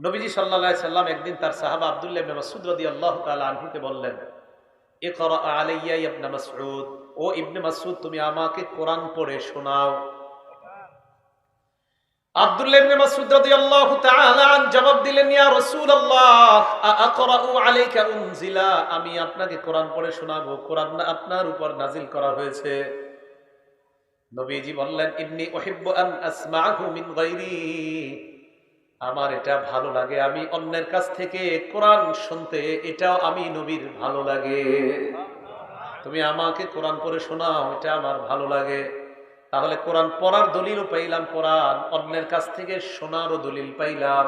নবীজি সাল্লাহ সাল্লাম একদিন তার সাহাবা আবদুল্লাহ ইবনে মাসউদ রাদিয়াল্লাহু তাআলা আনহুকে বললেন, ইকরা আলাইয়া ইবনে মাসউদ, ও ইবনে মাসুদ তুমি আমাকে কোরআন পড়ে শোনাও। জবাব দিলেন আমি আপনাকে কোরআন শোনাবো। আপনার উপর নাজিল করা হয়েছে। বললেন আমার এটা ভালো লাগে, আমি অন্যের কাছ থেকে কোরআন শুনতে এটাও আমি নবীর ভালো লাগে। তুমি আমাকে কোরআন পড়ে শোনাও, এটা আমার ভালো লাগে। তাহলে কোরআন পড়ার দলিলও পাইলাম, কোরআন অন্যের কাছ থেকে শোনারও দলিল পাইলাম।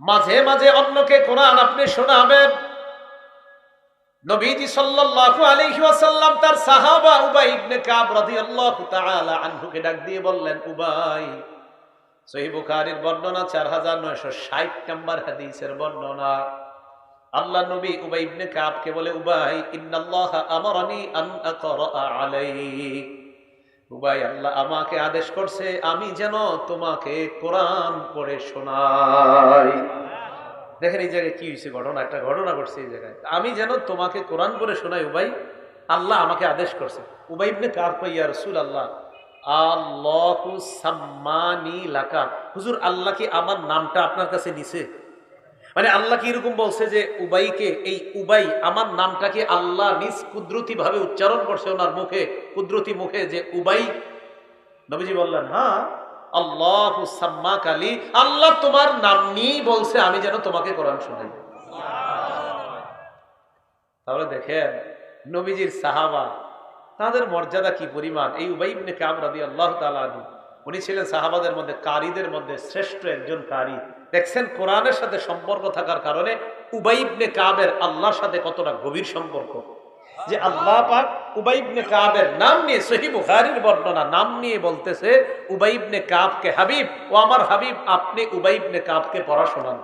মাঝে মাঝে অন্যকে কোরআন আপনি শোনাবেন। নবীজি সাল্লাল্লাহু আলাইহি ওয়াসাল্লাম তার সাহাবা উবাই ইবনে কাব রাদিয়াল্লাহু তাআলা ডাক দিয়ে বললেন, উবাই সহি বুখারীর বর্ণনা 4960 নম্বর হাদিসের বর্ণনা। আল্লাহ নবী উবাই ইবনে কাবকে বলে, উবাই, ইন্নাল্লাহা আন আকরা আলাইক উবাই, আল্লাহ আমাকে আদেশ করছে, আমি যেন তোমাকে কোরআন পড়ে শোনাই। দেখেন এই জায়গায় কি হয়েছে ঘটনা, একটা ঘটনা ঘটছে এই জায়গায়। আমি যেন তোমাকে কোরআন পড়ে শোনাই, উবাই, আল্লাহ আমাকে আদেশ করছে। উবাই ইবনে কাব কইয়া রসুল আল্লাহ আল্লাহু সাম্মানি লাকা। হুজুর, আল্লাহ কি আমার নামটা আপনার কাছে নিছে? মানে আল্লাহ কি এরকম বলছে যে, উবাইকে, এই উবাই আমার নামটাকে আল্লাহ নিজ কুদরতি ভাবে উচ্চারণ করছে ওনার মুখে, কুদরতি মুখে যে উবাই? নবীজি বললেন হ্যাঁ আল্লাহ সাম্মা কালি আল্লাহ তোমার নাম নিয়েই বলছে, আমি যেন তোমাকে কোরআন শোনাই। তাহলে দেখেন, নবীজির সাহাবা তাদের মর্যাদা কি পরিমাণ? এই উবাইবনে কাব রাদি আল্লাহ তালু উনি ছিলেন সাহাবাদের মধ্যে, কারীদের মধ্যে শ্রেষ্ঠ একজন কারী। দেখছেন, কোরআনের সাথে সম্পর্ক থাকার কারণে উবাইবনে কাবের আল্লাহর সাথে কতটা গভীর সম্পর্ক। যে আল্লাহ পাক উবাইবনে কাবের নাম নিয়ে সহি বুখারীর বর্ণনা, নাম নিয়ে বলতেছে উবাইবনে কাবকে হাবিব, ও আমার হাবিব, আপনি উবাইবনে কাবকে পড়া শোনান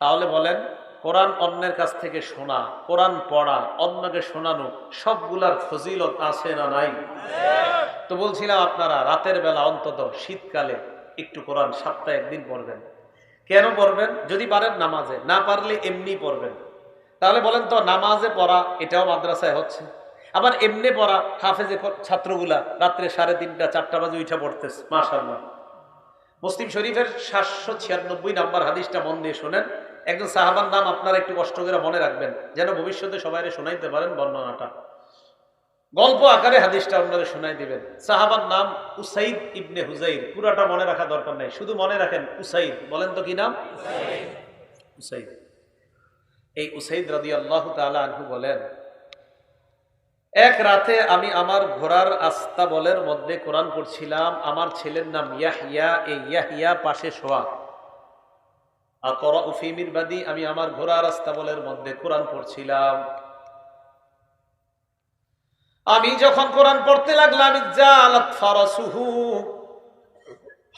তাহলে বলেন কোরআন অন্যের কাছ থেকে শোনা, কোরআন পড়া, অন্যকে শোনানো, সবগুলার ফজিলত আছে না নাই? তো বলছিলাম আপনারা, রাতের বেলা অন্তত শীতকালে একটু কোরআন সপ্তাহে একদিন পড়বেন। কেন পড়বেন? যদি পারেন নামাজে, না পারলে এমনি পড়বেন। তাহলে বলেন তো, নামাজে পড়া, এটাও মাদ্রাসায় হচ্ছে। আবার এমনি পড়া, হাফেজে ছাত্রগুলা রাত্রে সাড়ে তিনটা, চারটা বাজে উঠা পড়তেছে মাশাল্লাহ মুসলিম শরীফের সাতশো ছিয়ানব্বই নাম্বার হাদিসটা মন দিয়ে শোনেন। একজন সাহাবার নাম আপনারা একটু কষ্ট করে মনে রাখবেন যেন ভবিষ্যতে সবাই শোনাইতে পারেন বর্ণনাটা। গল্প আকারে হাদিসটা আপনারা শোনাই দিবেন। সাহাবার নাম উসাইদ ইবনে হুজাইর পুরাটা মনে রাখা দরকার নাই শুধু মনে রাখেন উসাইদ। বলেন তো কি নাম? উসাইদ। এই উসাইদ রাদি আল্লাহ তালা আনহু বলেন এক রাতে আমি আমার ঘোড়ার আস্তা বলের মধ্যে কোরআন পড়ছিলাম, আমার ছেলের নাম ইয়াহিয়া এই ইয়াহিয়া পাশে শোয়া। উফিমির বাদী আমি আমার ঘোড়ার আস্তা বলের মধ্যে কোরআন পড়ছিলাম। আমি যখন কোরআন পড়তে লাগলাম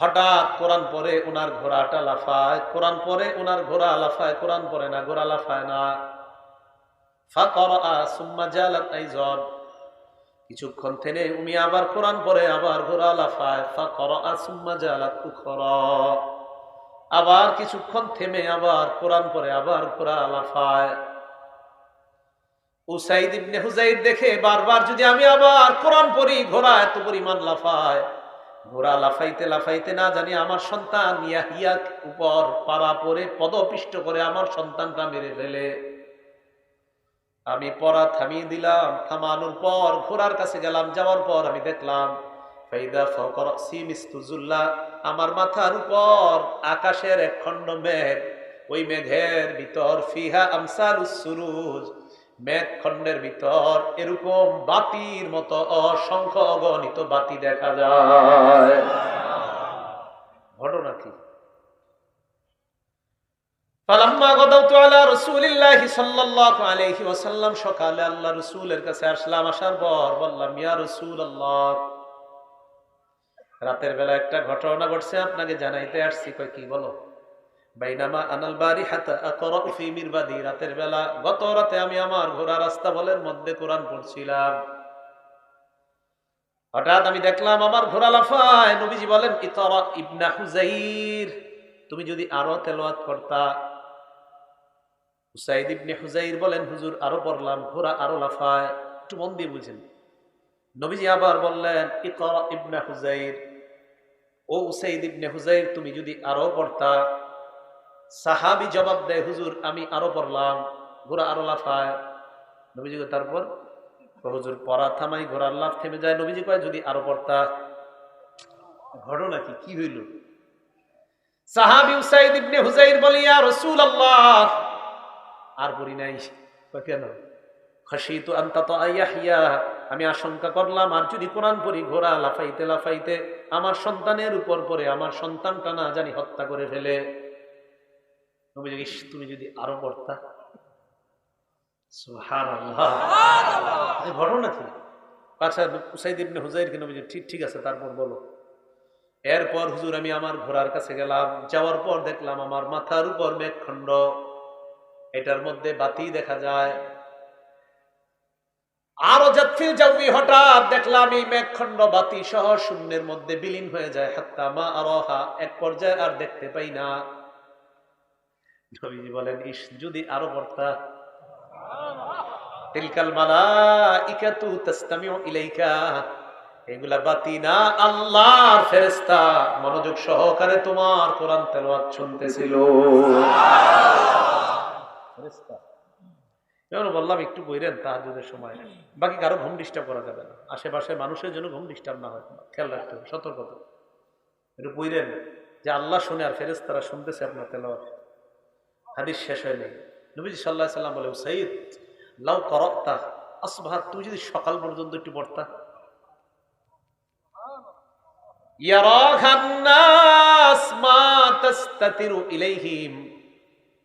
হঠাৎ কোরআন পরে ওনার ঘোড়াটা লাফায়, কোরআন পরে ওনার ঘোড়া লাফায়, কোরআন পরে না, ঘোড়া লাফায় না। কিছুক্ষণ থেনে উনি আবার কোরআন পরে আবার ঘোড়া লাফায় আবার কিছুক্ষণ থেমে আবার কোরআন পরে আবার ঘোড়া লাফায়। উসাইদ ইবনে হুজাইদ দেখে বারবার যদি আমি আবার কোরআন পড়ি, ঘোড়া এত পরিমাণ লাফায়। ঘোড়া লাফাইতে লাফাইতে না জানি আমার সন্তান ইয়াহিয়া উপর পাড়া পরে পদপিষ্ট করে আমার সন্তানটা মেরে ফেলে। আমি পড়া থামিয়ে দিলাম, থামানোর পর, ঘোড়ার কাছে গেলাম, যাওয়ার পর আমি দেখলাম আমার মাথার উপর আকাশের এক খণ্ড মেঘ, ওই মেঘের ভিতর ফিহা আমসাল সুরুজ, মেঘ খণ্ডের ভিতর এরকম বাতির মতো অসংখ্য অগণিত বাতি দেখা যায়। ঘটনা কি? রাতের বেলা একটা ঘটনা ঘটছে, আপনাকে জানাইতে আসছি কি বলো? বাইনামা আনাল রাতের বেলা গত রাতে আমি আমার ঘোড়া রাস্তা বলের মধ্যে কোরআন পড়ছিলাম। হঠাৎ আমি দেখলাম, আমার ঘোড়া লাফায়, নবীজি বলেন, ইতরা ইবনা হুজাইর তুমি যদি আরও তেলাওয়াত করতা হুসাইদ ইবনে হুজাইর বলেন, হুজুর, আরও পড়লাম, ঘোড়া আরও লাফায়। একটু মন দিয়ে বুঝেন। নবীজি আবার বললেন, ইকরা ইবনে হুজাইর ও উসাইদ ইবনে হুজাইর তুমি যদি আরও পড়তা? সাহাবি জবাব দেয়, হুজুর, আমি আরও পড়লাম, ঘোড়া আরও লাফায়। নবীজি তারপর? হুজুর, পড়া থামাই, ঘোড়ার লাফ থেমে যায়। নবীজি কয়, যদি আরও পড়তা? ঘটনা কি? কি হইল? সাহাবি উসাইদ ইবনে হুজাইর বলি, ইয়া রাসূলুল্লাহ! আর পড়ি নাই। কেন? খাসিতু আনতা তাইয়াহিয়া আমি আশঙ্কা করলাম আর যদি কোরআন পড়ি ঘোড়া লাফাইতে লাফাইতে আমার সন্তানের উপর পরে আমার সন্তানটা না জানি হত্যা করে ফেলে। তুমি যদি আরও পড়তা। ঘটনা কি? আচ্ছা উসাইদ ইবনে হুজাইর কে নবী জিজ্ঞেস, ঠিক ঠিক আছে তারপর বলো। এরপর হুজুর আমি আমার ঘোড়ার কাছে গেলাম যাওয়ার পর দেখলাম আমার মাথার উপর মেঘখণ্ড। এটার মধ্যে বাতি দেখা যায়। আরও যাত্রী যাবি হঠাৎ দেখলাম, এই মেঘখণ্ড বাতি সহ শূন্যের মধ্যে বিলীন হয়ে যায়। হাত্তা মা আরহা, এক পর্যায়ে আর দেখতে পাই না। নবীজি বলেন ইস যদি আরও পড়তা। তিলকাল মালাইকাতু তাসতামিউ ইলাইকা, এগুলা বাতি না আল্লাহর ফেরেশতা। মনোযোগ সহকারে তোমার কোরআন তেলাওয়াত শুনতেছিল। ফেরেস্তা এবার বললাম একটু বইরেন তাহাজুদের সময়। বাকি কারও ঘুম ডিস্টার্ব করা যাবে না। আশেপাশে মানুষের জন্য ঘুম ডিস্টার্ব না হয়। খেয়াল রাখতে হবে, সতর্কতা। একটু বইরেন যে আল্লাহ শুনে আর ফেরেস তারা শুনতেছে আপনার তেল হাদিস শেষ হয়নি। নবীজি সাল্লাহ সাল্লাম বলে সঈদ লাউ করত্তা আসবাহাত, তুই যদি সকাল পর্যন্ত একটু পড়তা। ইয়ারা খান্নাস মা তাস্তাতিরু ইলাইহিম।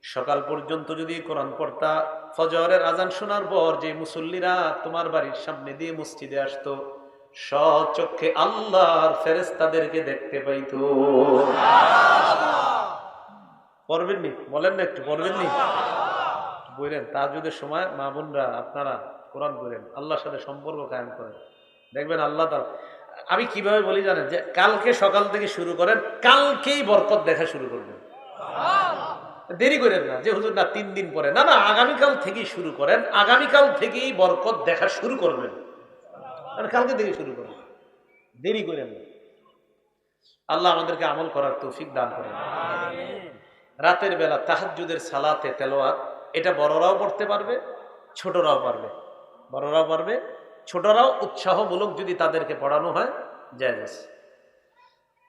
সকাল পর্যন্ত যদি কোরআন পড়তা, ফজরের আজান শোনার পর যে মুসল্লিরা তোমার বাড়ির সামনে দিয়ে মসজিদে আসতো সচক্ষে আল্লাহর ফেরেস্তাদেরকে দেখতে পাইতো। পড়বেননি? বলেন না একটু, পড়বেননি? বললেন তাজুদের সময় মা বোনরা, আপনারা কোরআন করেন আল্লাহর সাথে সম্পর্ক কায়েম করেন। দেখবেন আল্লাহ তার আমি কীভাবে বলি জানেন যে, কালকে সকাল থেকে শুরু করেন, কালকেই বরকত দেখা শুরু করবেন। দেরি করেন না, যে হুজুর না তিন দিন পরে। না না, আগামীকাল থেকেই শুরু করেন, আগামীকাল থেকেই বরকত দেখা শুরু করবেন। কালকে থেকে শুরু করবেন। দেরি করেন না। আল্লাহ আমাদেরকে আমল করার তৌফিক দান করেন। রাতের বেলা তাহাজ্জুদের সালাতে তেলোয়াত এটা বড়রাও পড়তে পারবে, ছোটরাও পারবে। বড়রাও পারবে, ছোটরাও উৎসাহমূলক যদি তাদেরকে পড়ানো হয়, জায়েজ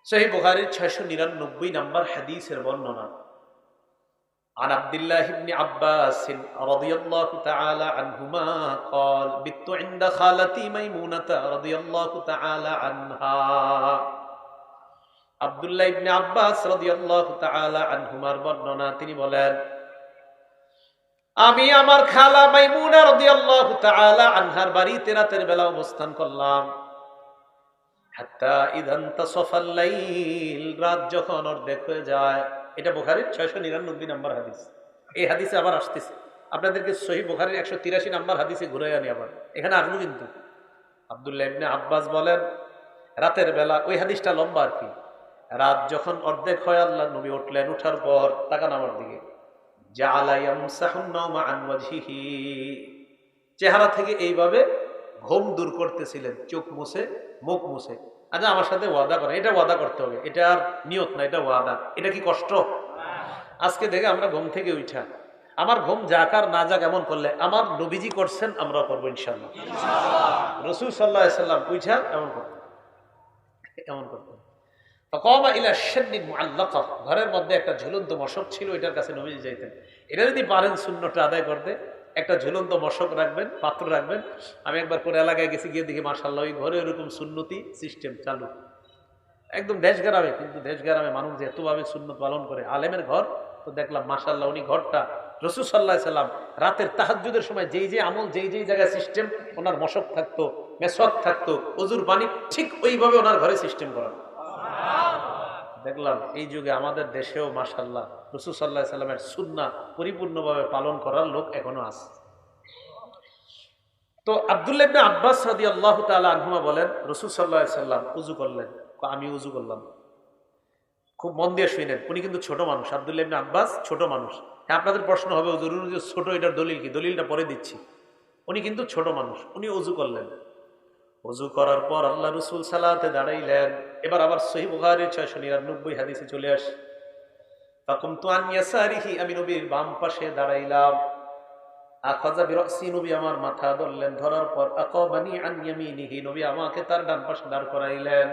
সহি বুখারীর ছয়শো নিরানব্বই নম্বর হাদিসের বর্ণনা। عن عبد الله بن عباس رضي الله تعالى عنهما قال بت عند خالتي ميمونة رضي الله تعالى عنها আব্দুল্লাহ ইবনে আব্বাস রাদিয়াল্লাহু তাআলা আনহুমার বর্ণনা তিনি বলেন আমি আমার খালা মাইমুনা রাদিয়াল্লাহু তাআলা আনহার বাড়িতে রাতের বেলা অবস্থান করলাম হাত্তা ইদান তাসাফাল লাইল রাত যখন অর্ধেক হয়ে যায় এটা বুখারীর 699 নম্বর হাদিস। এই হাদিসে আবার আসতেছে। আপনাদেরকে সহি বুখারীর 183 নম্বর হাদিসে ঘুরে আনি আবার। এখানে আসব কিন্তু। আব্দুল্লাহ ইবনে আব্বাস বলেন, রাতের বেলা ওই হাদিসটা লম্বা আর কি। রাত যখন অর্ধেক হয়, আল্লাহ নবী উঠলেন, উঠার পর তাকান আমার দিকে। চেহারা থেকে এইভাবে ঘুম দূর করতেছিলেন, চোখ মুছে, মুখ মুছে। আচ্ছা আমার সাথে ওয়াদা করে এটা ওয়াদা করতে হবে। এটা আর নিয়ত না, এটা ওয়াদা। এটা কি কষ্ট? আজকে দেখে আমরা ঘুম থেকে উঠা। আমার ঘুম যাক আর না যাক এমন করলে আমার নবীজি করছেন আমরা করব ইনশাল্লাহ রসুল সাল্লাহ সাল্লাম উঠা এমন করতেন এমন মুআল্লাকা। ঘরের মধ্যে একটা ঝুলন্ত মশক ছিল এটার কাছে নবীজি যাইতেন। এটা যদি পারেন শূন্যটা আদায় করতে। একটা ঝুলন্ত মশক রাখবেন, পাত্র রাখবেন। আমি একবার করে এলাকায় গেছি, গিয়ে দেখি মার্শাল্লাহ ওই ঘরে এরকম সুন্নতি সিস্টেম চালু। একদম দেশ গ্রামে, কিন্তু দেশ গ্রামে মানুষ যে এতভাবে সুন্নত পালন করে, আলেমের ঘর, তো দেখলাম মার্শাল্লাহ উনি ঘরটা রসুল সাল্লাহ সাল্লাম রাতের তাহাজুদের সময় যেই যে আমল, যেই যেই জায়গায় সিস্টেম ওনার মশক থাকতো, মেসক থাকতো অজুর পানি ঠিক ওইভাবে ওনার ঘরে সিস্টেম করা দেখলাম, এই যুগে আমাদের দেশেও মাসাল্লাহ রসুল সাল্লাহ সাল্লামের সুন্না পরিপূর্ণভাবে পালন করার লোক এখনও আছে। তো আবদুল্লাহ আব্বাস রাদি আল্লাহ তালা বলেন, রসুল সাল্লাহ সাল্লাম উজু করলেন। আমি উজু করলাম। খুব মন দিয়ে শুনেন, উনি কিন্তু ছোট মানুষ। আবদুল্লাহ ইবনে আব্বাস ছোট মানুষ। হ্যাঁ আপনাদের প্রশ্ন হবে ছোট, এটার দলিল কি? দলিলটা পরে দিচ্ছি। উনি কিন্তু ছোট মানুষ, উনি অজু করলেন। অজু করার পর আল্লাহ রসুল সালাতে দাঁড়াইলেন। এবার আবার সহি বুখারের ছয়শো নিরানব্বই হাদিসে চলে আসে। তখন তো আনিয়াসারিহি আমি নবীর বাম পাশে দাঁড়াইলাম। আখাজা বিরসি, নবী আমার মাথা ধরলেন, ধরার পর আকাবানি আন ইয়ামিনিহি, নবী আমাকে তার ডান পাশে দাঁড় করাইলেন।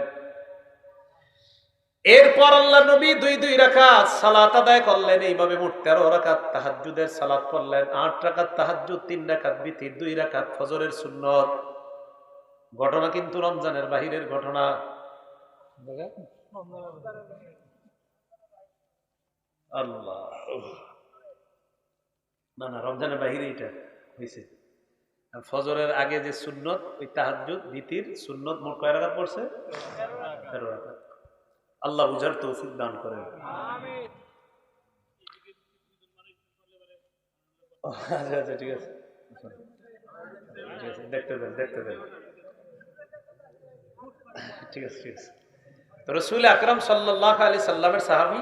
এরপর আল্লাহ নবী দুই দুই রাকাত সালাত আদায় করলেন, এইভাবে মোট তেরো রাকাত তাহাজ্জুদের সালাত করলেন। আট রাকাত তাহাজ্জুদ, তিন রাকাত বিতির, দুই রাকাত ফজরের সুন্নত। ঘটনা কিন্তু রমজানের বাহিরের ঘটনা। আল্লাহ। না না, রমজানের বাহিরে এটা হয়েছে ফজরের আগে যে সুন্নত, ওই তাহাজ্জুদ, বিতির সুন্নত মোট কয় পড়ছে? তেরো আল্লাহ বুঝার তৌফিক দান করেন। আচ্ছা আচ্ছা ঠিক আছে, দেখতে দেন দেখতে দেন। ঠিক আছে ঠিক আছে। তো রসুল আকরম সাল্লাহ আলি সাল্লামের সাহাবি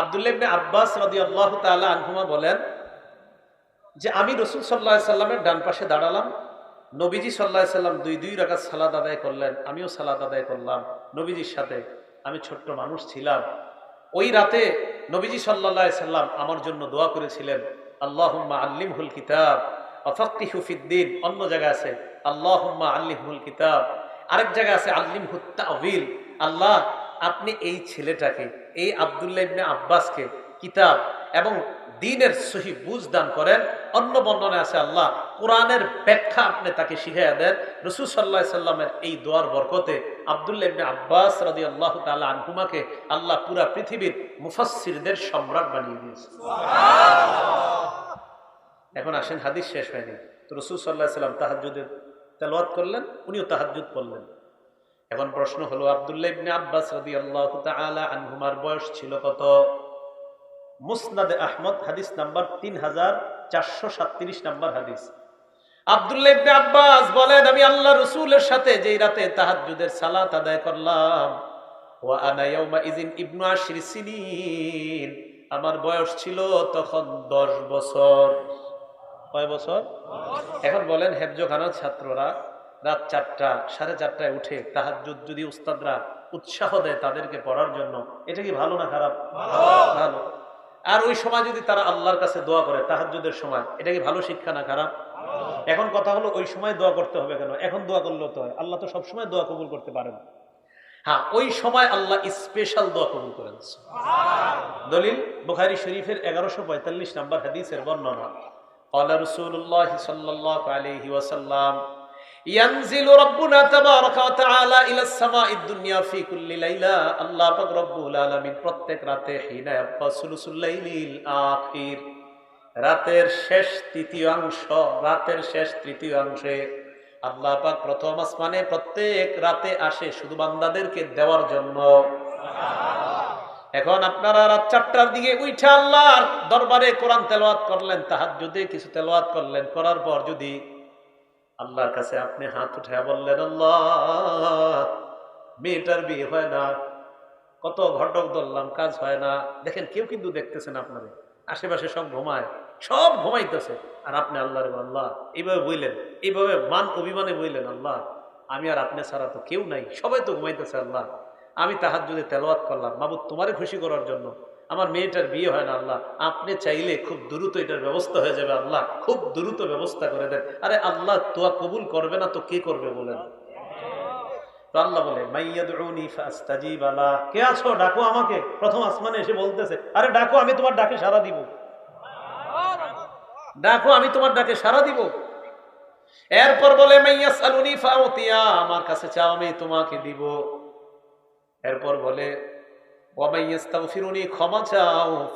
আবদুল্লাবনে আব্বাস রাদি আল্লাহ তালা আনহুমা বলেন যে আমি রসুল সাল্লাহ সাল্লামের ডান পাশে দাঁড়ালাম, নবীজি সাল্লাহ সাল্লাম দুই দুই রাকাত সালাদ আদায় করলেন, আমিও সালাদ আদায় করলাম নবীজির সাথে, আমি ছোট্ট মানুষ ছিলাম। ওই রাতে নবীজি সাল্লাহ সাল্লাম আমার জন্য দোয়া করেছিলেন, আল্লাহুম্মা আল্লিমহুল কিতাব অফাক্তিহুফিদ্দিন অন্য জায়গায় আছে, আল্লাহুম্মা আল্লিমহুল কিতাব। আরেক জায়গায় আছে আল্লিমহুত তাওয়িল। আল্লাহ আপনি এই ছেলেটাকে এই আবদুল্লাহ ইবনে আব্বাসকে কিতাব এবং দিনের সহি বুঝ দান করেন। অন্য বর্ণনায় আছে আল্লাহ কোরআনের ব্যাখ্যা আপনি তাকে শিখাইয়া দেন। রসুল সাল্লাহ সাল্লামের এই দোয়ার বরকতে আবদুল্লাহ ইবনে আব্বাস রাদি আল্লাহ তালা আনহুমাকে আল্লাহ পুরা পৃথিবীর মুফাসসিরদের সম্রাট বানিয়ে দিয়েছে। এখন আসেন হাদিস শেষ হয়নি। তো রসুল সাল্লাহ সাল্লাম তাহাজুদের তেলাওয়াত করলেন, উনিও তাহাজুদ পড়লেন। এখন প্রশ্ন হলো, আবদুল্লাহ ইবনে আব্বাস রাদি আল্লাহ আনহুমার বয়স ছিল কত? মুসনাদে আহমদ, হাদিস নাম্বার তিন হাজার চারশো সাতত্রিশ নাম্বার হাদিস। আব্দুল্লাহ ইবনে আব্বাস বলেন, আমি আল্লাহ রসুলের সাথে যেই রাতে তাহাজ্জুদের সালাত আদায় করলাম ইযিন ইবনু আমার বয়স ছিল তখন দশ বছর। কয় বছর? এখন বলেন হেফজখানার ছাত্ররা রাত চারটা সাড়ে চারটায় উঠে তাহাজ্জুদ যদি উস্তাদরা উৎসাহ দেয় তাদেরকে পড়ার জন্য এটা কি ভালো না খারাপ? ভালো। আর ওই সময় যদি তারা আল্লাহর কাছে দোয়া করে তাহাজ্জুদের সময় এটা কি ভালো শিক্ষা না খারাপ? এখন কথা হলো ওই সময় দোয়া করতে হবে কেন? এখন দোয়া করলেও তো হয়। আল্লাহ তো সবসময় দোয়া কবুল করতে পারেন হ্যাঁ ওই সময় আল্লাহ স্পেশাল দোয়া কবুল করেন। দলিল বুখারি শরীফের এগারোশো পঁয়তাল্লিশ নাম্বার হাদিসের বর্ণনা। قال رسول الله صلى الله عليه وسلم ينزل ربنا تبارك وتعالى الى السماء الدنيا في كل ليله الله পাক রব্বুল আলামিন প্রত্যেক রাতে হিনা ইয়াবকা সুলুসুল লাইলিল আখির রাতের শেষ তৃতীয়াংশ রাতের শেষ তৃতীয়াংশে আল্লাহ পাক প্রথম আসমানে প্রত্যেক রাতে আসে শুধু বান্দাদেরকে দেওয়ার জন্য এখন আপনারা রাত চারটার দিকে উঠে আল্লাহর দরবারে কোরআন তেলাওয়াত করলেন তাহার যদি কিছু তেলাওয়াত করলেন, করার পর যদি আল্লাহর কাছে আপনি হাত উঠে বললেন, আল্লাহ, মেয়েটার বিয়ে হয় না, কত ঘটক ধরলাম, কাজ হয় না। দেখেন, কেউ কিন্তু দেখতেছেন আপনারে। আশেপাশে সব ঘুমায়, সব ঘুমাইতেছে। আর আপনি আল্লাহর আল্লাহ, এইভাবে বইলেন, এইভাবে মান অভিমানে বইলেন, আল্লাহ, আমি আর আপনি ছাড়া তো কেউ নাই, সবাই তো ঘুমাইতেছে, আল্লাহ। আমি তাহার যদি তেলাওয়াত করলাম। বাবু, তোমারে খুশি করার জন্য। আমার মেয়েটার বিয়ে হয় না, আল্লাহ। আপনি চাইলে খুব দ্রুত এটার ব্যবস্থা হয়ে যাবে, আল্লাহ। খুব দ্রুত ব্যবস্থা করে দেন। আরে, আল্লাহ তোয়া কবুল করবে না তো কে করবে বলেন? আল্লাহ বলে কে আছো? ডাকো আমাকে। প্রথম আসমানে এসে বলতেছে, আরে, ডাকো, আমি তোমার ডাকে সাড়া দিব। ডাকো, আমি তোমার ডাকে সাড়া দিব। এরপর বলে মাইয়াসআলুনি ফাউতিয়া। আমার কাছে চাও, আমি তোমাকে দিব। এরপর বলে ক্ষমা চাও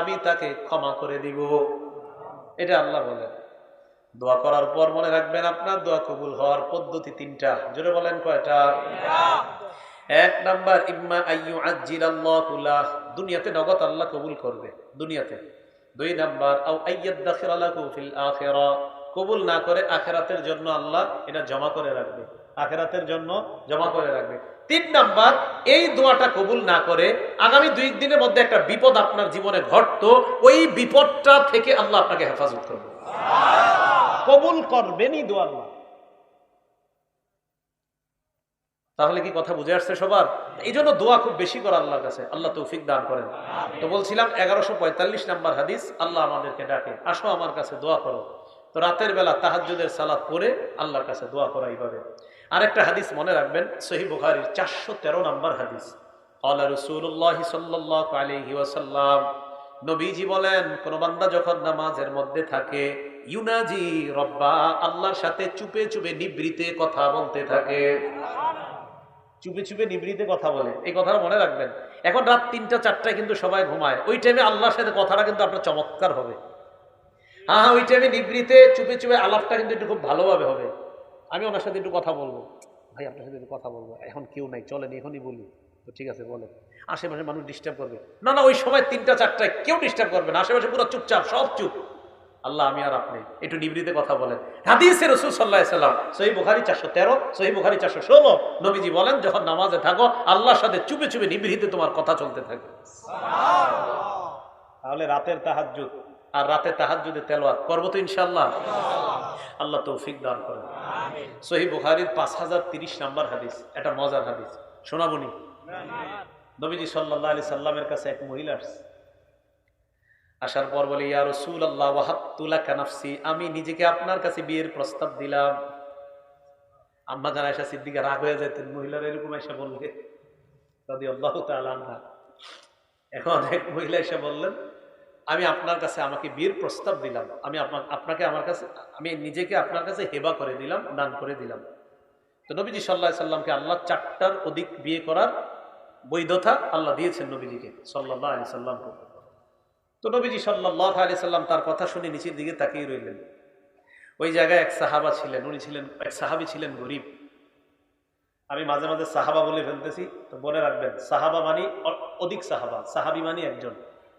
আমি তাকে ক্ষমা করে দিব। এটা আল্লাহ বলেন। দোয়া করার পর মনে রাখবেন, আপনার দোয়া কবুল হওয়ার পদ্ধতি তিনটা। জোরে বলেন কয়টা? এক নাম্বার, ইম্মা আইয়ু আজিলাল্লাহু লাহ। দুনিয়াতে নগদ আল্লাহ কবুল করবে, দুনিয়াতে। দুই নাম্বার, আও আইয়াদ্দাখিরা লাহু ফিল আখিরা। কবুল না করে আখেরাতের জন্য আল্লাহ এটা জমা করে রাখবে। আখেরাতের জন্য জমা করে রাখবে। তিন নাম্বার, এই দোয়াটা কবুল না করে আগামী দুই দিনের মধ্যে একটা বিপদ আপনার জীবনে ঘটতো, ওই বিপদটা থেকে আল্লাহ আপনাকে হেফাজত করবে। কবুল করবেনই দোয়া আল্লাহ। তাহলে কি কথা বুঝে আসছে সবার? এই জন্য দোয়া খুব বেশি করে আল্লাহর কাছে। আল্লাহ তৌফিক দান করেন। তো বলছিলাম, এগারোশো পঁয়তাল্লিশ নাম্বার হাদিস, আল্লাহ আমাদেরকে ডাকে, আসো আমার কাছে দোয়া করো। তো রাতের বেলা তাহাজ্জুদের সালাত পড়ে আল্লাহর কাছে দোয়া করা এইভাবে। আরেকটা হাদিস মনে রাখবেন সহি বুখারির চারশো তেরো নম্বর হাদিস। আল্লাহ রসুল্লাহ সাল্লাহ ওয়াসাল্লাম, নবীজি বলেন, কোন বান্দা যখন নামাজের মধ্যে থাকে, ইউনাজি রব্বা, আল্লাহর সাথে চুপে চুপে নিবৃতে কথা বলতে থাকে। চুপে চুপে নিবৃতে কথা বলে। এই কথাটা মনে রাখবেন, এখন রাত তিনটা, চারটায় কিন্তু সবাই ঘুমায়। ওই টাইমে আল্লাহর সাথে কথাটা কিন্তু আপনার চমৎকার হবে। হ্যাঁ হ্যাঁ ওই টাইমে নিবৃতে, চুপে চুপে আলাপটা কিন্তু একটু খুব ভালোভাবে হবে। আমি ওনার সাথে একটু কথা বলব। ভাই আপনার সাথে একটু কথা বলব। এখন কেউ নাই চলেন এখনই বলি। তো ঠিক আছে বলেন। আশেপাশে মানুষ ডিস্টার্ব করবে। না না ওই সময় তিনটা চারটায় কেউ ডিস্টার্ব করবে না। আশেপাশে পুরো চুপচাপ সব চুপ। আল্লাহ আমি আর আপনি একটু নিবৃতে কথা বলেন। হাদিসের রসুল সাল্লাহ সাল্লাম সহি বুখারি চারশো তেরো সহি বুখারি চারশো ষোলো নবীজি বলেন যখন নামাজে থাকো আল্লাহর সাথে চুপে চুপে নিবৃতে তোমার কথা চলতে থাকে। তাহলে রাতের তাহাজ্জুদ আর রাতে তাহাজ্জুদে তেলোয়াত করব তো ইনশাল্লাহ আল্লাহ তৌফিক দান করেন। সহি বুখারির পাঁচ হাজার তিরিশ নাম্বার হাদিস, এটা মজার হাদিস। শোনাবনি নবীজি সাল্লাহ আলি সাল্লামের কাছে এক মহিলা আসার পর বলে, ইয়া রসুল আল্লাহ ওয়াহাবতুল্লাহ কানাফসি আমি নিজেকে আপনার কাছে বিয়ের প্রস্তাব দিলাম। আম্মা জানা এসা সিদ্দিকা রাগ হয়ে যেতেন মহিলারা এরকম এসে বললে দাদি আল্লাহ তালা এখন এক মহিলা এসে বললেন আমি আপনার কাছে আমাকে বিয়ের প্রস্তাব দিলাম। আমি আপনাকে আমার কাছে, আমি নিজেকে আপনার কাছে হেবা করে দিলাম, দান করে দিলাম। তো নবীজি সাল্লাহ সাল্লামকে আল্লাহ চারটার অধিক বিয়ে করার বৈধতা আল্লাহ দিয়েছেন নবীজিকে সাল্লাহ আলি সাল্লামকে। তো নবীজি সাল্লাহ আলি সাল্লাম তার কথা শুনে নিচের দিকে তাকিয়ে রইলেন। ওই জায়গায় এক সাহাবা ছিলেন, উনি ছিলেন, এক সাহাবি ছিলেন গরিব। আমি মাঝে মাঝে সাহাবা বলে ফেলতেছি, তো মনে রাখবেন, সাহাবা মানি অধিক সাহাবা, সাহাবি মানি একজন।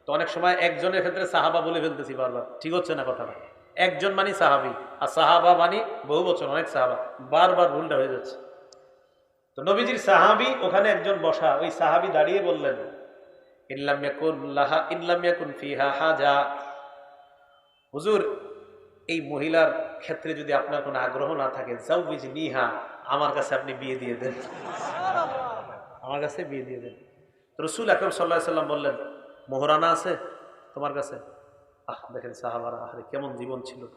তো অনেক সময় একজনের ক্ষেত্রে সাহাবা বলে ফেলতেছি বারবার। ঠিক হচ্ছে না কথাটা? একজন মানি সাহাবি আর সাহাবা মানি বহু বছর অনেক সাহাবা। বারবার ভুলটা হয়ে যাচ্ছে। তো নবীজির সাহাবি ওখানে একজন বসা ওই সাহাবি দাঁড়িয়ে বললেন হুজুর এই মহিলার ক্ষেত্রে যদি আপনার কোনো আগ্রহ না থাকে জাউবিজ নিহা আমার কাছে আপনি বিয়ে দিয়ে দেন। আমার কাছে বিয়ে দিয়ে দেন। রসুল আকরম সাল্লাহ সাল্লাম বললেন মোহরানা আছে তোমার কাছে? আহ, দেখেন সাহাবারা, আহারে, কেমন জীবন ছিল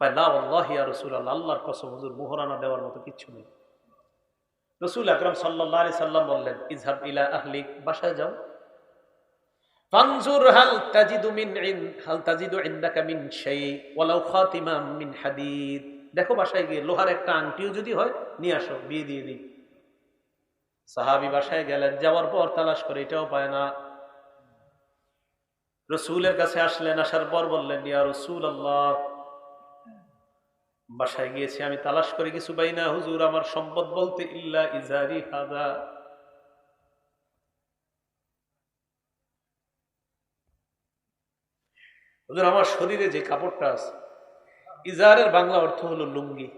ভাই না আল্লাহ ইয়া রসুল আল্লাহ আল্লাহর কসম, হুজুর, মোহরানা দেওয়ার মতো কিচ্ছু নেই। রসুল আকরম সাল্লাহ আলি সাল্লাম বললেন, ইজহাব ইলা আহলিক, বাসায় যাও। ফানজুর, হাল তাজিদু ইন, হাল তাজিদু ইনদাকা মিন শাই, ওয়ালাউ মিন হাদিদ। দেখো বাসায় গিয়ে, লোহার একটা আংটিও যদি হয়, নিয়ে আসো, বিয়ে দিয়ে দিই। সাহাবি বাসায় গেলেন, যাওয়ার পর তালাশ করে, এটাও পায় না। রসুলের কাছে আসলেন, আসার পর বললেন, ইয়া রসুল আল্লাহ বাসায় গিয়েছি, আমি তালাশ করে, কিছু পাই না। হুজুর, আমার সম্পদ বলতে ইল্লা ইজারি হাদা। হুজুর, আমার শরীরে যে কাপড়টা আছে, ইজারের বাংলা অর্থ হলো লুঙ্গি।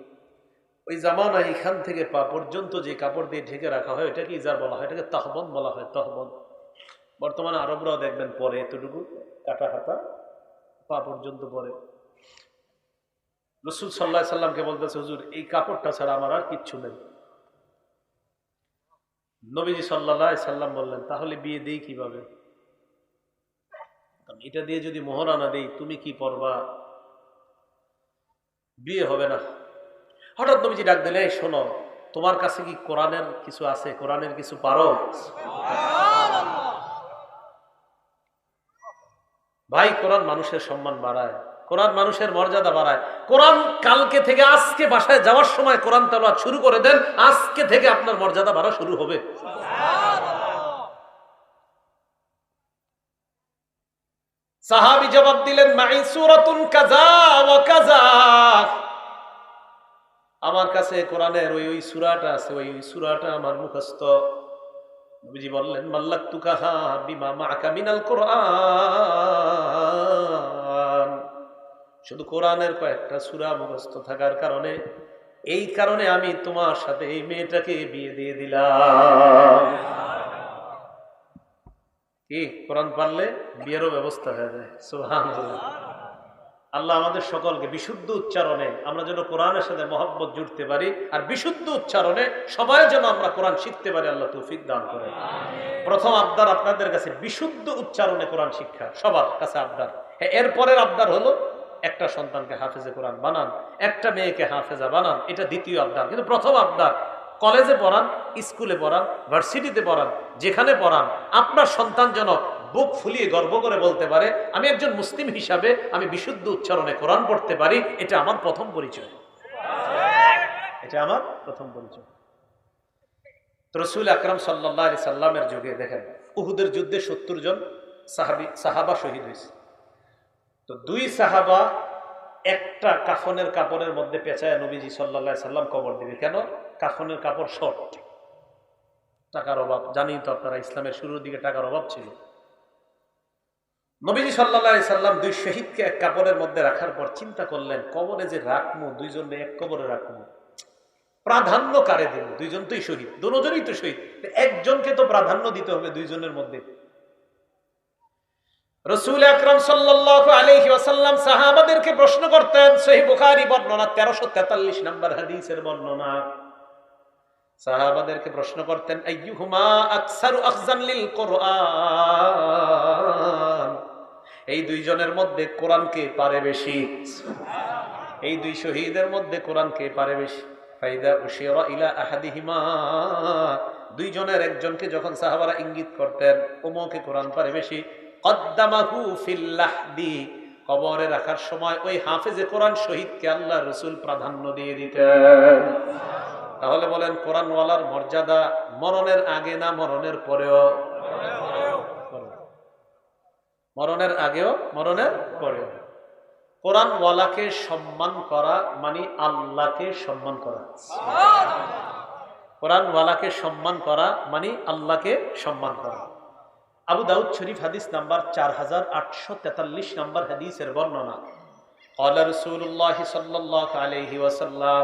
ওই জামানা এখান থেকে পা পর্যন্ত যে কাপড় দিয়ে ঢেকে রাখা হয় এটাকে ইজার বলা হয়, এটাকে তহবন বলা হয়, তহবন। বর্তমানে আরবরাও দেখবেন পরে এতটুকু, কাটা হাতা, পা পর্যন্ত পরে। রসুল সাল্লাহ সাল্লামকে বলতেছে, হুজুর, এই কাপড়টা ছাড়া আমার আর কিচ্ছু নেই। নবীজি সাল্লাহ সাল্লাম বললেন, তাহলে বিয়ে দিই কীভাবে? এটা দিয়ে যদি মোহরানা দেই, তুমি কি পরবা? বিয়ে হবে না। হঠাৎ নবীজি ডাক দিলে শোনো, তোমার কাছে কি কোরআনের কিছু আছে? কোরআনের কিছু পারো? ভাই, কোরআন মানুষের সম্মান বাড়ায়, কোরআন মানুষের মর্যাদা বাড়ায়। কোরআন কালকে থেকে আজকে বাসায় যাওয়ার সময় কোরআন তেলাওয়াত শুরু করে দেন, আজকে থেকে আপনার মর্যাদা বাড়া শুরু হবে। সাহাবি জবাব দিলেন আমার কাছে কোরআনের ওই ওই সুরাটা আছে, ওই সুরাটা আমার মুখস্থ। নবীজি বললেন মাল্লাক তুকাহা বিমা কোরআন। শুধু কোরআনের কয়েকটা সুরা মুখস্থ থাকার কারণে, এই কারণে আমি তোমার সাথে এই মেয়েটাকে বিয়ে দিয়ে দিলাম। কি, কোরআন পারলে বিয়েরও ব্যবস্থা হয়ে যায়। সুবহানাল্লাহ। আল্লাহ আমাদের সকলকে বিশুদ্ধ উচ্চারণে আমরা যেন কোরআনের সাথে মহব্বত জুড়তে পারি আর বিশুদ্ধ উচ্চারণে সবাই যেন আমরা কোরআন শিখতে পারি আল্লাহ তৌফিক দান করে। প্রথম আবদার আপনাদের কাছে বিশুদ্ধ উচ্চারণে কোরআন শিক্ষা সবার কাছে আবদার। হ্যাঁ, এরপরের আবদার হলো একটা সন্তানকে হাফেজে কোরআন বানান একটা মেয়েকে হাফেজা বানান এটা দ্বিতীয় আবদার। কিন্তু প্রথম আবদার কলেজে পড়ান স্কুলে পড়ান ভার্সিটিতে পড়ান যেখানে পড়ান আপনার সন্তান যেন বুক ফুলিয়ে গর্ব করে বলতে পারে, আমি একজন মুসলিম হিসাবে আমি বিশুদ্ধ উচ্চারণে কোরআন পড়তে পারি, এটা আমার প্রথম পরিচয়। এটা আমার প্রথম পরিচয়। রসুল আকরাম সাল্লাহ আলি সাল্লামের যুগে দেখেন, উহুদের যুদ্ধে সত্তর জন সাহাবি, সাহাবা শহীদ হয়েছে। তো দুই সাহাবা একটা কাফনের কাপড়ের মধ্যে পেঁচায় নবীজি সাল্লা সাল্লাম কবর দিবে। কেন? কাফনের কাপড় শর্ট। টাকার অভাব জানি তো আপনারা, ইসলামের শুরুর দিকে টাকার অভাব ছিল। নবীজি সাল্লাহ সাল্লাম দুই শহীদকে এক কাপড়ের মধ্যে রাখার পর চিন্তা করলেন, কবরে যে রাখব দুইজনে এক কবরে রাখব প্রাধান্য কারে দেব দুইজন তোই শহীদ, দুজনই তো শহীদ। একজনকে তো প্রাধান্য দিতে হবে দুইজনের মধ্যে। রসুল আকরম ওয়াসাল্লাম সাহাবাদেরকে প্রশ্ন করতেন সহি বুখারি বর্ণনা তেরোশো তেতাল্লিশ নম্বর হাদিসের বর্ণনা। সাহাবাদেরকে প্রশ্ন করতেন, আইয়ুহুমা আকসারু আখজান লিল কোরআন? এই দুইজনের মধ্যে কোরআন কে পারে বেশি? এই দুই শহীদের মধ্যে কোরআন কে পারে বেশি? দুইজনের একজনকে যখন সাহাবারা ইঙ্গিত করতেন ওমকে কোরআন পারে বেশি। কদ্দামাহু কবরে রাখার সময় ওই হাফেজে কোরআন শহীদকে আল্লাহ রসুল প্রাধান্য দিয়ে দিতেন। তাহলে বলেন, কোরআনওয়ালার মর্যাদা মরণের আগে না মরণের পরেও? মরণের আগেও মরণের পরেও কোরআনওয়ালাকে সম্মান করা মানে আল্লাহকে সম্মান করা কোরআনওয়ালাকে সম্মান করা মানে আল্লাহকে সম্মান করা আবু দাউদ শরীফ হাদিস নাম্বার চার হাজার আটশো তেতাল্লিশ নাম্বার হাদিসের বর্ণনা قال رسول الله صلى الله عليه وسلم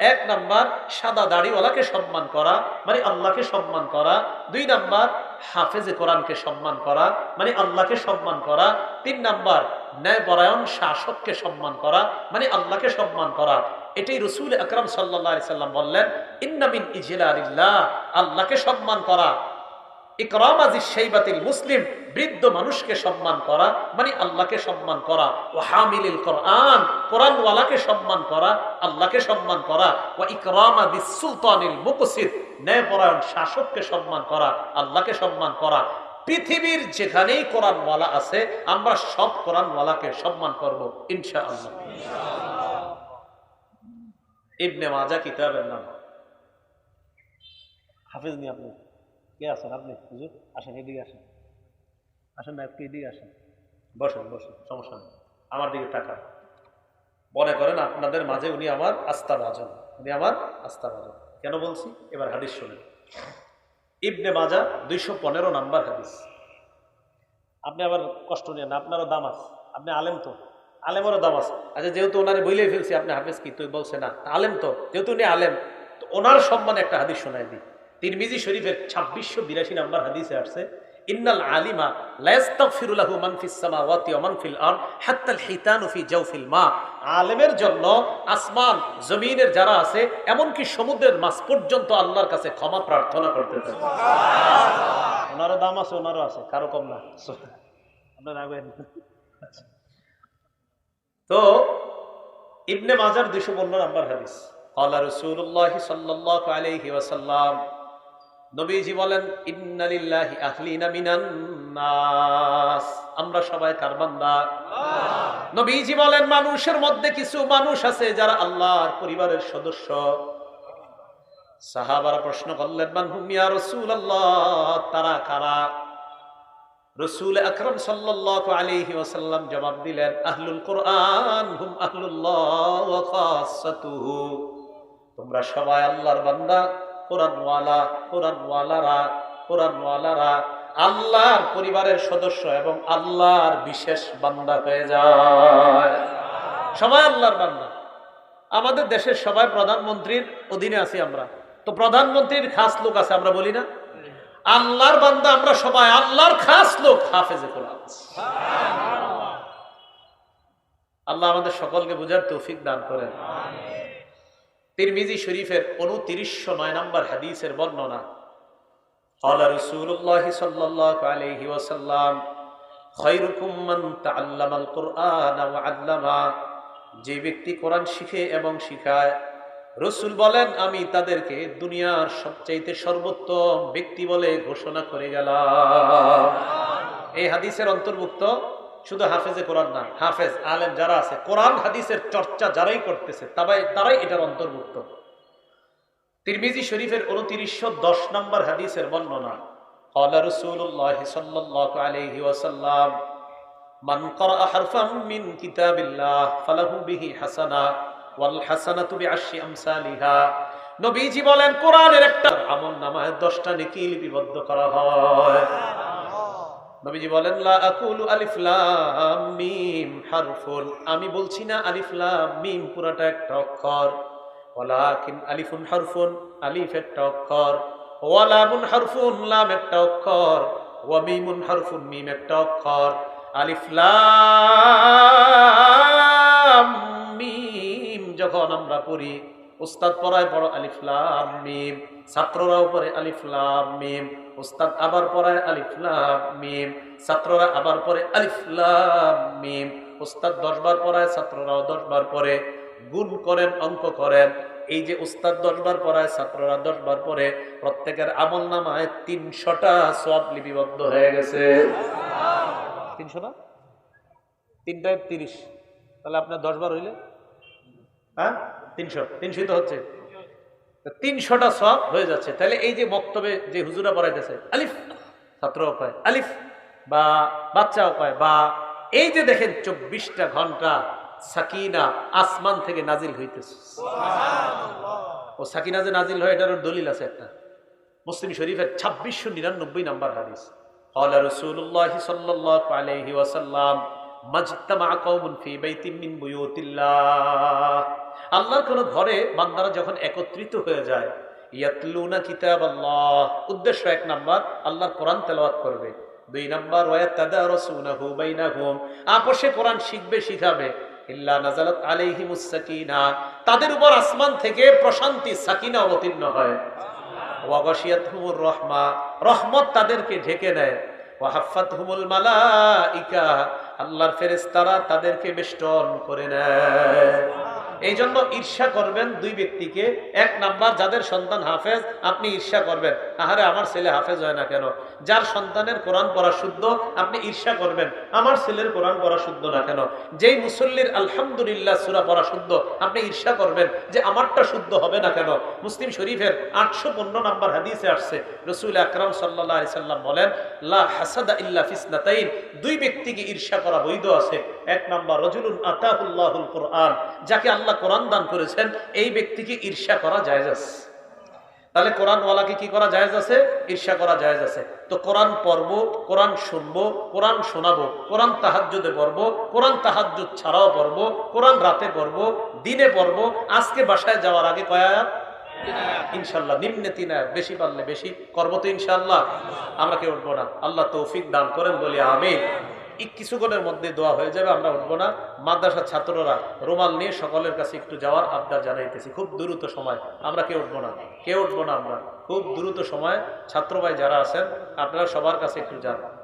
এক নাম্বার, সাদা দাড়িওয়ালাকে সম্মান করা মানে আল্লাহকে সম্মান করা। দুই নাম্বার, হাফেজে কোরআনকে সম্মান করা মানে আল্লাহকে সম্মান করা। তিন নাম্বার, ন্যায়পরায়ণ শাসককে সম্মান করা মানে আল্লাহকে সম্মান করা। এটাই রসুল আকরাম সাল্লাহ সাল্লাম বললেন, ইন্নামিন ইজিলা আল্লাহকে সম্মান করা। ইকরাম আজিজ সেইবাতিল মুসলিম, বৃদ্ধ মানুষকে সম্মান করা মানে আল্লাহকে সম্মান করা। ও হামিলিল কোরআন, কোরআনওয়ালাকে সম্মান করা, আল্লাহকে সম্মান করা। ও ইকরাম আদিস সুলতানিল মুকসিদ, ন্যায়পরায়ণ শাসককে সম্মান করা, আল্লাহকে সম্মান করা। পৃথিবীর যেখানেই কোরআনওয়ালা আছে, আমরা সব কোরআনওয়ালাকে সম্মান করব ইনশা আল্লাহ ইবনে মাজা কিতাবের নাম। হাফিজ নি আপনি? কে আছেন আপনি? হুজুর, আসেন, এদিকে আসেন। আসেন না, একটু এদিকে আসেন। বসেন বসেন, সমস্যা নেই। আমার দিকে টাকা মনে করেন আপনাদের মাঝে উনি আমার আস্থা ভাজন উনি আমার আস্থা ভাজন কেন বলছি? এবার হাদিস শুনেন। ইবনে মাজা দুইশো পনেরো নাম্বার হাদিস। আপনি আবার কষ্ট নিয়ে না আপনারও দাম আছে। আপনি আলেম তো? আলেমেরও দাম আছে। আচ্ছা যেহেতু ওনারে বইলে ফেলছি, আপনি হাফেজ কি? তুই বলছে না। আলেম তো? যেহেতু উনি আলেম, তো ওনার সম্মানে একটা হাদিস শোনায় দিই। তিরমিজি শরীফের ছাব্বিশশো বিরাশি নাম্বার হাদিসে আসছে ইন্নাল আলিমা লায়াস্তাগফিরু লাহু মান ফিস সামাওয়াতি ওয়া মান ফিল আরদ হাত্তা আল হিতানু ফি জাওফিল মা আলেমের জন্য আসমান জমিনের যারা আছে এমনকি সমুদ্রের মাছ পর্যন্ত আল্লাহর কাছে ক্ষমা প্রার্থনা করতে থাকে ওনারও দাম আছে ওনারও আছে কারো কম না আপনার আগে তো ইবনে মাজার দুইশো পনেরো নাম্বার হাদিস قال رسول الله صلى الله عليه وسلم নবীজি বলেন ইন্নালিল্লাহি আহলিনা মিনান নাস। আমরা সবাই কার বান্দা? নবীজি বলেন মানুষের মধ্যে কিছু মানুষ আছে যারা আল্লাহর পরিবারের সদস্য। সাহাবারা প্রশ্ন করলেন মানহুম ইয়া রাসূলুল্লাহ? তারা কারা? রসুল আকরম সাল্লাল্লাহু আলাইহি ওয়াসাল্লাম জবাব দিলেন আহলুল কোরআন হুম আহলুল্লাহ ওয়া খাসাতুহু। তোমরা সবাই আল্লাহর বান্দা। কোরআনওয়ালা, কোরআনওয়ালারা কোরআনওয়ালারা আল্লাহর পরিবারের সদস্য এবং আল্লাহর বিশেষ বান্দা হয়ে যায়। সবাই আল্লাহর বান্দা। আমাদের দেশের সবাই প্রধানমন্ত্রীর অধীনে আছি আমরা। তো প্রধানমন্ত্রীর খাস লোক আছে, আমরা বলি না? আল্লাহর বান্দা আমরা সবাই, আল্লাহর খাস লোক হাফেজে কোরআন। আল্লাহ আমাদের সকলকে বুঝার তৌফিক দান করেন। তিরমিজি শরীফের উনত্রিশশো নয় নম্বর হাদিসের বর্ণনা قال رسول الله صلى الله عليه وسلم خيركم من تعلم القرآن وعلمه যে ব্যক্তি কোরআন শিখে এবং শিখায় রসুল বলেন আমি তাদেরকে দুনিয়ার সবচাইতে সর্বোত্তম ব্যক্তি বলে ঘোষণা করে গেলাম এই হাদিসের অন্তর্ভুক্ত শুধু হাফেজে কোরআন না হাফেজ আলেম যারা আছে কোরআন হাদিসের চর্চা যারাই করতেছে তারাই তারাই এটার অন্তর্ভুক্ত তিরমিজি শরীফের উনত্রিশশো দশ নম্বর হাদিসের বর্ণনা قال رسول الله صلى الله عليه وسلم من قرأ حرفا من كتاب الله فله به حسنة والحسنة بعشر أمثالها নবীজি বলেন কোরআনের একটা আমল নামায় দশটা নেকি লিপিবদ্ধ করা হয় নবীজি বলেন, লা মিম হারফুন। আমি বলছি না আলিফ লাম মিম পুরাটা একটা অক্ষর। আলিফুন হারফুন, আলিফ একটা অক্ষর। ওয়ালামুন হারফুন, লাম একটা অক্ষর। ওয়া মিমুন হারফুন, মিম একটা অক্ষর। আলিফ লাম মিম যখন আমরা পড়ি উস্তাদ পড়ায় পড়ো আলিফ লাম মিম। ছাত্ররাও পড়ে আলিফ লাম মিম। উস্তাদ আবার পড়ায় আলিফ লাম মিম। ছাত্ররা আবার পড়ে আলিফ লাম মিম। উস্তাদ দশবার পড়ায়, ছাত্ররাও দশবার পড়ে। গুণ করেন, অঙ্ক করেন। এই যে উস্তাদ দশবার পড়ায়, ছাত্ররা দশবার পড়ে। প্রত্যেকের আমল নামায় তিনশোটা সব লিপিবদ্ধ হয়ে গেছে। তিনশোটা? তিনটায় তিরিশ। তাহলে আপনার দশবার হইলে? হ্যাঁ? তিনশো তিনশোই তো হচ্ছে তিনশোটা সব হয়ে যাচ্ছে তাহলে এই যে বক্তব্যে যে হুজুরা পড়াইতেছে আলিফ ছাত্র কয় আলিফ বা বাচ্চাও কয় বা এই যে দেখেন চব্বিশটা ঘন্টা সাকিনা আসমান থেকে নাজিল হইতেছে ও সাকিনা যে নাজিল হয় এটার দলিল আছে একটা মুসলিম শরীফের ছাব্বিশশো নিরানব্বই নাম্বার হাদিস قال رسول الله صلى الله عليه وسلم আল্লাহর কোন ঘরে বান্দারা যখন একত্রিত হয়ে যায়, ইয়াতলুনা কিতাব আল্লাহ উদ্দেশ্য এক নাম্বার, আল্লাহর কোরআন তেলাওয়াত করবে। দুই নাম্বার, ওয়ায়াতাদারাসুনাহু বাইনাহুম আপসে কোরআন শিখবে, শিখাবে। ইল্লা নাজালাত আলাইহিমুস সাকিনা, তাদের উপর আসমান থেকে প্রশান্তি, সাকিনা অবতীর্ণ হয়। ওয়াগাশিয়াতহুমুর রহমা, রহমত তাদেরকে ঢেকে নেয় ওয়া ওয়াহাফাতহুমুল মালাইকা আল্লাহর ফেরেস্তারা তাদেরকে বেষ্টন করে নেয়। এই জন্য ঈর্ষা করবেন দুই ব্যক্তিকে। এক নাম্বার, যাদের সন্তান হাফেজ, আপনি ঈর্ষা করবেন। আহারে, আমার ছেলে হাফেজ হয় না কেন? যার সন্তানের কোরআন পড়া শুদ্ধ, আপনি ঈর্ষা করবেন। আমার ছেলের কোরআন পড়া শুদ্ধ না কেন? যেই মুসল্লির আলহামদুলিল্লাহ সুরা পড়া শুদ্ধ, আপনি ঈর্ষা করবেন যে আমারটা শুদ্ধ হবে না কেন? মুসলিম শরীফের আটশো পনেরো নাম্বার হাদিসে আসছে, রসুল আকরাম সাল্লাহ সাল্লাম বলেন, লা হাসাদা ইল্লা ফিসনাতাইন দুই ব্যক্তিকে ঈর্ষা করা বৈধ আছে। এক নাম্বার, রজুলুন আতাহুল্লাহুল কোরআন, যাকে আল্লাহ কোরআন দান করেছেন, এই ব্যক্তিকে ঈর্ষা করা জায়েজ আছে। তাহলে কোরআনওয়ালাকে কি করা জায়েজ আছে? ঈর্ষা করা জায়েজ আছে। তো কোরআন পড়ব, কোরআন শুনব, কোরআন শোনাবো, কোরআন তাহাজ্জুদে পড়ব, কোরআন তাহাজ্জুদ ছাড়াও পড়ব, কোরআন রাতে পড়ব, দিনে পড়ব, আজকে বাসায় যাওয়ার আগে কয়াত ইনশাল্লাহ নিম্নে তিন বেশি পারলে বেশি, করব তো ইনশাল্লাহ আমরা কেউ উঠবো না? আল্লাহ তৌফিক দান করেন, বলি আমি কিছুক্ষণের মধ্যে দোয়া হয়ে যাবে, আমরা উঠবো না। মাদ্রাসার ছাত্ররা রুমাল নিয়ে সকলের কাছে একটু যাওয়ার আবদার জানাইতেছি। খুব দ্রুত সময়, আমরা কেউ উঠবো না। কেউ উঠবো না আমরা। খুব দ্রুত সময়, ছাত্র ভাই যারা আছেন, আপনারা সবার কাছে একটু যান।